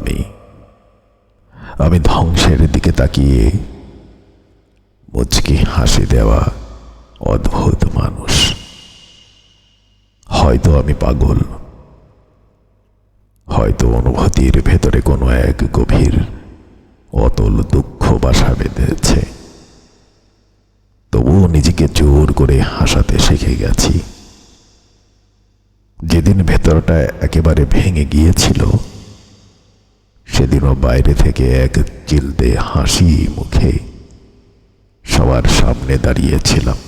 আমি। আমি ধ্বংসের দিকে তাকিয়ে মুচকি হাসি দেওয়া অদ্ভুত মানুষ। হয়তো আমি পাগল। হয়তো অনুভূতির ভেতরে কোনো এক গভীর, অতল দুঃখ বাসা বেঁধেছে। তবুও নিজেকে জোর করে হাসাতে শিখে গেছি। যেদিন ভেতরটা একেবারে ভেঙে গিয়েছিল সেদিনও বাইরে থেকে এক চিলতে হাসি মুখে সবার সামনে দাঁড়িয়েছিলাম।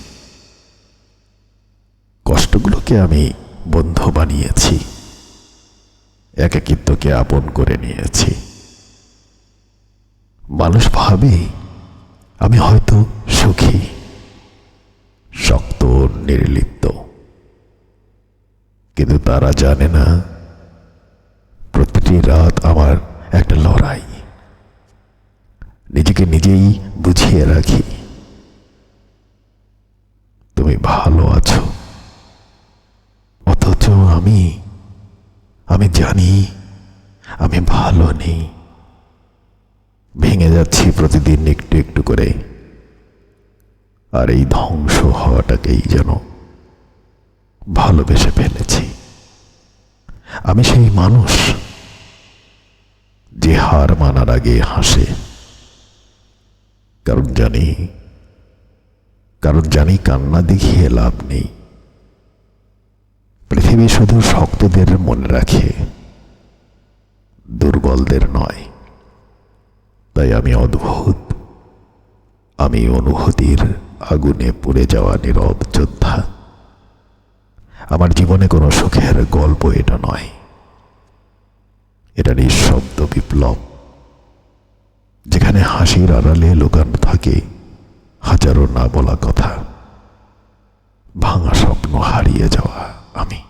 কষ্টগুলোকে আমি বন্ধু বানিয়েছি, একাকিত্বকে আপন করে নিয়েছি। মানুষ ভাবে আমি হয়তো সুখী, শক্ত, নির্লিপ্ত। কিন্তু তারা জানে না, প্রতিটি রাত আমার একটা লড়াই। নিজেকে নিজেই বুঝিয়ে রাখি। তুমি ভালো আছো। অথচ আমি আমি জানি, আমি ভালো নেই। ভেঙে যাচ্ছি প্রতিদিন একটু একটু করে। আর এই ধ্বংস হওয়াটাকেই যেন ভালোবেসে ফেলেছি। আমি সেই মানুষ। যে হার মানার আগে হাসে। কারণ জানি কারণ জানি কান্না দেখিয়ে লাভ নেই। পৃথিবী শুধু শক্তদের মনে রাখে, দুর্বলদের নয়। তাই আমি অদ্ভুত, আমি অনুভূতির আগুনে পুড়ে যাওয়া নীরব যোদ্ধা। আমার জীবনে কোনো সুখের গল্প এটা নয়। এটা নিঃশব্দ। বিপ্লব, যেখানে হাসির আড়ালে লুকানো থাকে হাজারো না বলা কথা, ভাঙা স্বপ্ন হারিয়ে যাওয়া আমি।